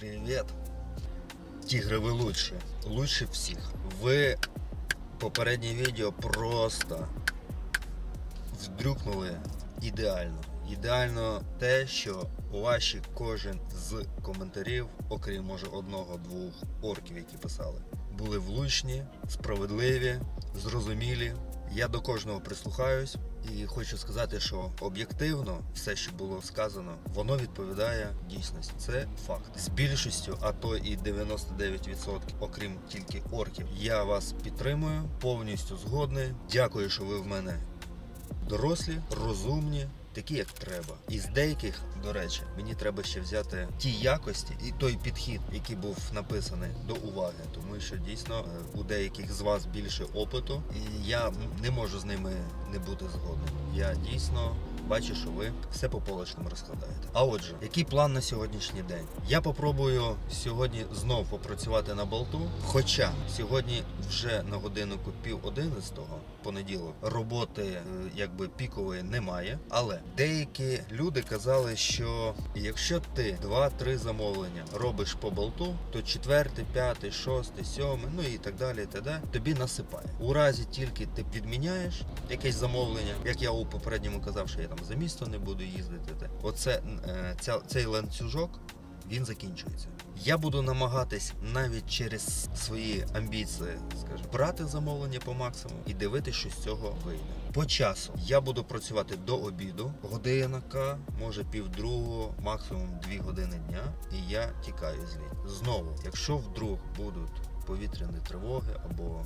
Привет. Тигры, вы лучше. Лучше всех. Ви попереднє відео просто вдрюкнули ідеально. Ідеально те, що ваші кожен з коментарів, окрім може одного-двох орків, які писали, були влучні, справедливі, зрозумілі. Я до кожного прислухаюсь і хочу сказати, що об'єктивно все, що було сказано, воно відповідає дійсності. Це факт. З більшістю, а то і 99%, окрім тільки орків, я вас підтримую, повністю згодний. Дякую, що ви в мене дорослі, розумні. Такі, як треба. І з деяких, до речі, мені треба ще взяти ті якості і той підхід, який був написаний до уваги, тому що дійсно е, у деяких з вас більше опиту, і я не можу з ними не бути згодним. Я дійсно бачу, що ви все по полочкам розкладаєте. А отже, який план на сьогоднішній день? Я попробую сьогодні знов попрацювати на болту. Хоча сьогодні вже на годиннику пів одинадцятого, понеділок, роботи е, якби пікової немає. Але деякі люди казали, що якщо ти 2-3 замовлення робиш по болту, то четвертий, п'ятий, шостий, сьомий, ну і так далі, і тобі насипає. У разі тільки ти відміняєш якесь замовлення, як я у попередньому казав, що я там за місто не буду їздити. Оце е, ця, цей ланцюжок. Він закінчується. Я буду намагатись навіть через свої амбіції, скажімо, брати замовлення по максимуму і дивитися, що з цього вийде. По часу я буду працювати до обіду, годинка, може півдругого, максимум дві години дня, і я тікаю з лінії. Знову, якщо вдруг будуть повітряні тривоги або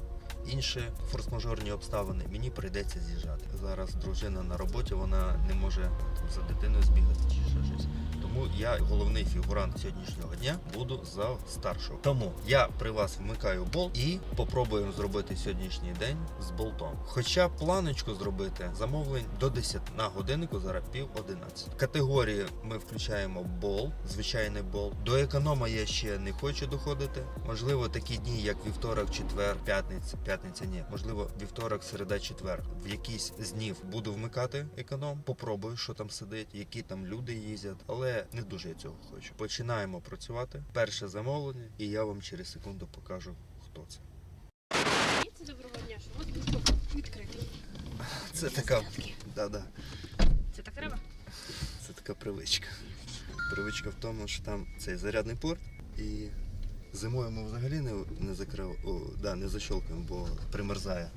інші форс-мажорні обставини, мені прийдеться з'їжджати. Зараз дружина на роботі, вона не може там, за дитиною збігати чи ще щось. Тому я головний фігурант сьогоднішнього дня буду за старшого. Тому я при вас вмикаю болт і попробуємо зробити сьогоднішній день з болтом. Хоча планочку зробити замовлень до 10 на годиннику, зараз пів 11. Категорії ми включаємо болт, звичайний болт. До економа я ще не хочу доходити. Можливо, такі дні, як вівторок, четвер, п'ятниця, п'ятниця ні. Можливо, вівторок, середа, четвер. В якийсь з днів буду вмикати економ. Попробую, що там сидить, які там люди їздять, але не дуже я цього хочу. Починаємо працювати. Перше замовлення, і я вам через секунду покажу, хто це. Доброго дня, що от тут відкритий. Це така, да-да, Це так треба? це така привичка. Привичка в тому, що там цей зарядний порт, і зимою ми взагалі не, не закрив, о, да, не защолкаємо, бо примерзає.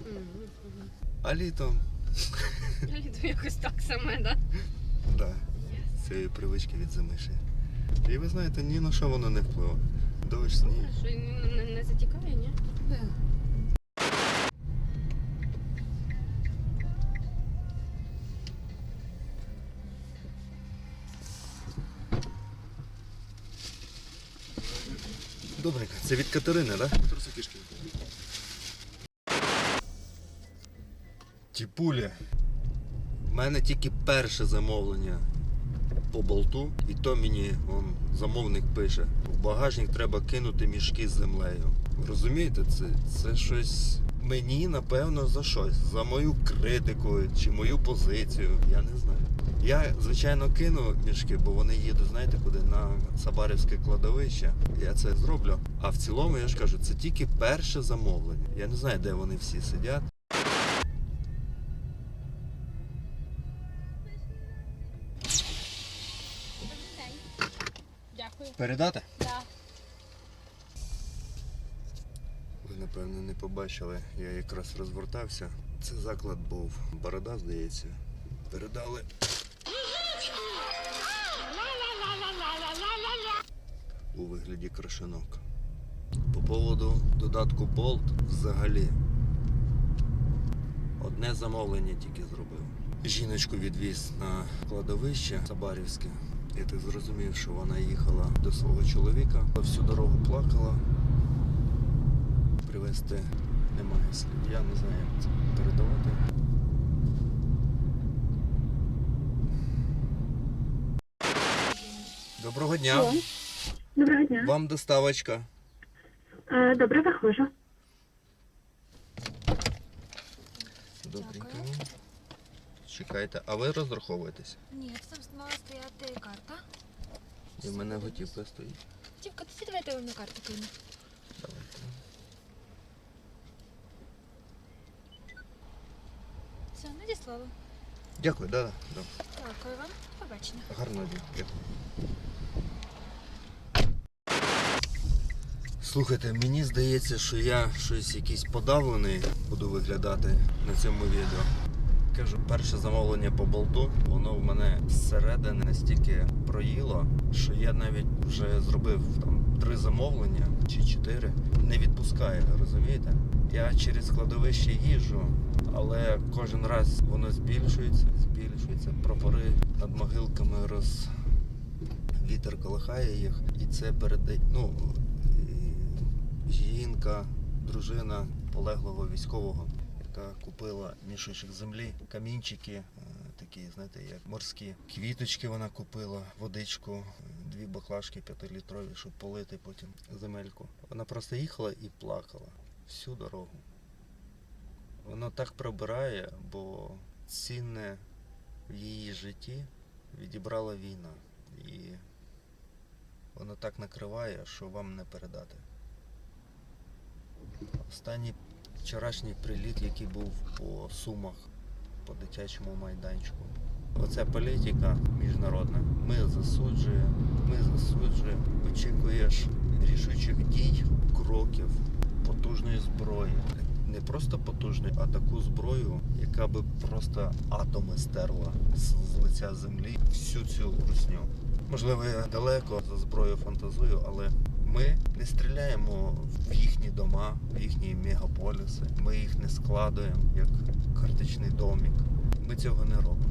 А літом, йду якось так саме, да? да, цієї привички від зими ще. І ви знаєте, ні на що воно не впливає. Дощ, сніг. Що не, не, не затікає, ні? Добренько, це від Катерини, так? Да? Тіпулі. У мене тільки перше замовлення по болту, і то мені он, замовник пише. В багажник треба кинути мішки з землею. Розумієте, це, це щось мені, напевно, за щось. За мою критику чи мою позицію. Я не знаю. Я, звичайно, кину мішки, бо вони їдуть, знаєте, куди на Сабарівське кладовище. Я це зроблю. А в цілому, я ж кажу, це тільки перше замовлення. Я не знаю, де вони всі сидять. Дякую. Передати? Да. Ви, напевно, не побачили. Я якраз розвертався. Це заклад був. Борода, здається. Передали. У вигляді крашенок. По поводу додатку Bolt взагалі. Одне замовлення тільки зробив. Жіночку відвіз на кладовище Сабарівське. Я так зрозумів, що вона їхала до свого чоловіка, всю дорогу плакала. Привезти немає слів. Я не знаю, як це передавати. Доброго дня. Доброго дня. Вам доставочка. Е, Добре, заходжу. Добренько. Чекайте, а ви розраховуєтесь? Ні, там мала стояти карта. І в мене готівка стоїть. Дівка, тоді давайте вам на карту кину. Давайте. Все, надіслала. Дякую, да, да. Дякую вам. Побачення. Гарного дня. Дякую. Слухайте, мені здається, що я щось якийсь подавлений буду виглядати на цьому відео. Кажу, перше замовлення по болту, воно в мене зсередини настільки проїло, що я навіть вже зробив там три замовлення чи чотири. Не відпускає, розумієте? Я через складовище їжджу, але кожен раз воно збільшується, збільшується. Прапори над могилками роз. Вітер колихає їх, і це передає. Ну, жінка, дружина полеглого військового, яка купила мішочок землі, камінчики, е, такі, знаєте, як морські. Квіточки вона купила, водичку, дві баклажки п'ятилітрові, щоб полити потім земельку. Вона просто їхала і плакала всю дорогу. Воно так пробирає, бо цінне в її житті відібрала війна. І воно так накриває, що вам не передати. Останній вчорашній приліт, який був по Сумах, по дитячому майданчику. Оця політика міжнародна. Ми засуджуємо, ми засуджуємо. Очікуєш рішучих дій, кроків, потужної зброї. Не просто потужної, а таку зброю, яка би просто атоми стерла з, лиця землі всю цю русню. Можливо, я далеко за зброєю фантазую, але ми не стріляємо в їхні дома, в їхні мегаполіси. Ми їх не складуємо як карточний домик. Ми цього не робимо.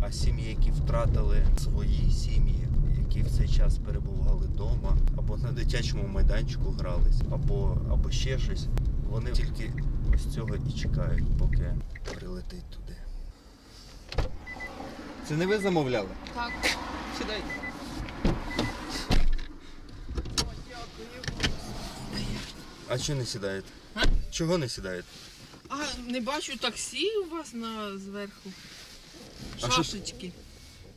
А сім'ї, які втратили свої сім'ї, які в цей час перебували вдома, або на дитячому майданчику грались, або, або ще щось, вони тільки ось цього і чекають, поки прилетить туди. Це не ви замовляли? Так. Сідайте. А чого не сідаєте? А? Чого не сідаєте? А не бачу таксі у вас на зверху. А що- Шашечки.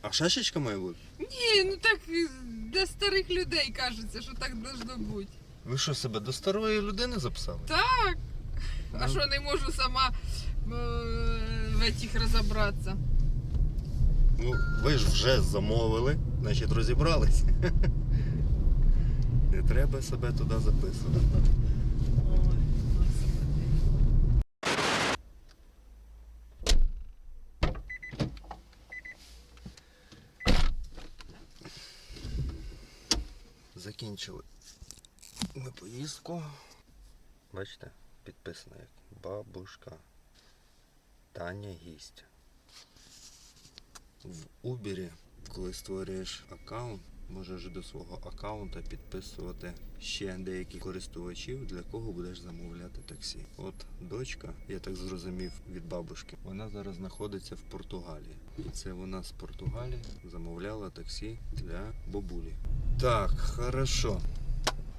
А шашечка має бути? Ні, ну так е, для старих людей кажеться, що так должно бути. Ви що себе до старої людини записали? Так. А Ну. що не можу сама е, в цих розібратися? Ну, ви ж вже замовили, значить розібрались. Не треба себе туди записувати. Закінчили ми поїздку. Бачите, підписано як бабушка. Таня гість. В Uber, коли створюєш аккаунт, можеш до свого аккаунта підписувати ще деяких користувачів, для кого будеш замовляти таксі. От дочка, я так зрозумів від бабушки, вона зараз знаходиться в Португалії. І це вона з Португалії замовляла таксі для бабулі. Так, хорошо.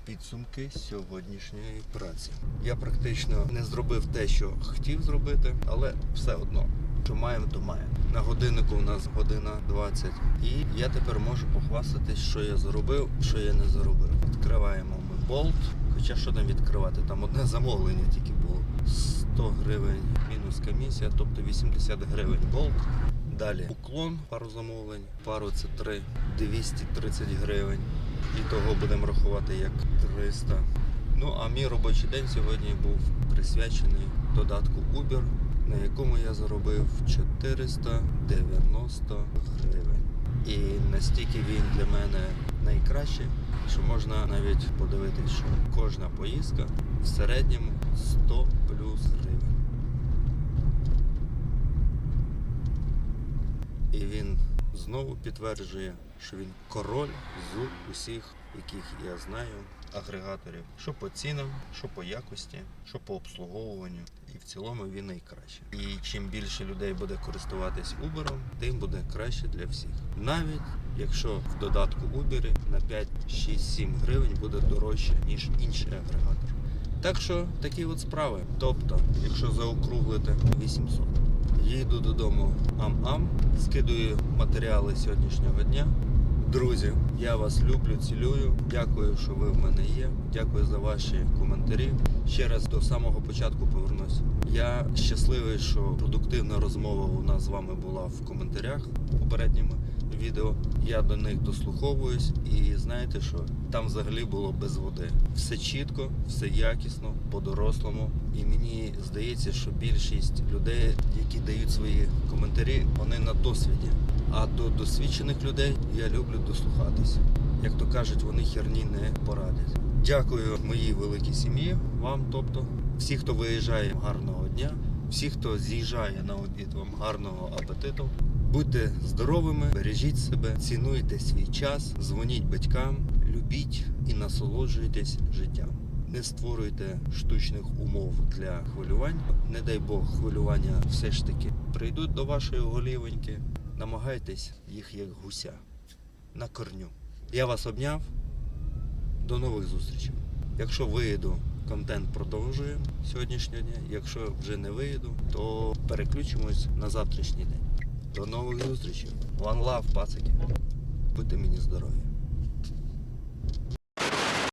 Підсумки сьогоднішньої праці. Я практично не зробив те, що хотів зробити, але все одно, що маємо, то маємо. На годиннику у нас година 20. І я тепер можу похвастатись, що я зробив, що я не заробив. Відкриваємо ми болт. Хоча що там відкривати? Там одне замовлення тільки було. 100 гривень мінус комісія, тобто 80 гривень болт. Далі уклон, пару замовлень, пару це 3, 230 гривень. І того будемо рахувати як 300. Ну а мій робочий день сьогодні був присвячений додатку Uber, на якому я заробив 490 гривень. І настільки він для мене найкращий, що можна навіть подивитись, що кожна поїздка в середньому 100 плюс гривень. І він знову підтверджує, що він король з усіх, яких я знаю, агрегаторів. Що по цінам, що по якості, що по обслуговуванню. І в цілому він найкращий. І чим більше людей буде користуватись Uber, тим буде краще для всіх. Навіть якщо в додатку Uber на 5, 6, 7 гривень буде дорожче, ніж інший агрегатор. Так що такі от справи. Тобто, якщо заокруглити 800. Їду додому ам-ам, скидую матеріали сьогоднішнього дня Друзі, я вас люблю, цілюю. Дякую, що ви в мене є. Дякую за ваші коментарі. Ще раз до самого початку повернусь. Я щасливий, що продуктивна розмова у нас з вами була в коментарях попередньому відео. Я до них дослуховуюсь, і знаєте що? Там взагалі було без води. Все чітко, все якісно, по-дорослому. І мені здається, що більшість людей, які дають свої коментарі, вони на досвіді. А до досвідчених людей я люблю дослухатися. Як то кажуть, вони херні не порадять. Дякую моїй великій сім'ї, вам, тобто, всі, хто виїжджає, гарного дня, всі, хто з'їжджає на обід, вам гарного апетиту. Будьте здоровими, бережіть себе, цінуйте свій час, дзвоніть батькам, любіть і насолоджуйтесь життям. Не створюйте штучних умов для хвилювань. Не дай Бог, хвилювання все ж таки прийдуть до вашої голівоньки. Намагайтесь їх як гуся на корню. Я вас обняв. До нових зустрічей. Якщо виїду, контент продовжуємо сьогоднішнього дня. Якщо вже не виїду, то переключимось на завтрашній день. До нових зустрічей. One love, пацики. Будьте мені здорові.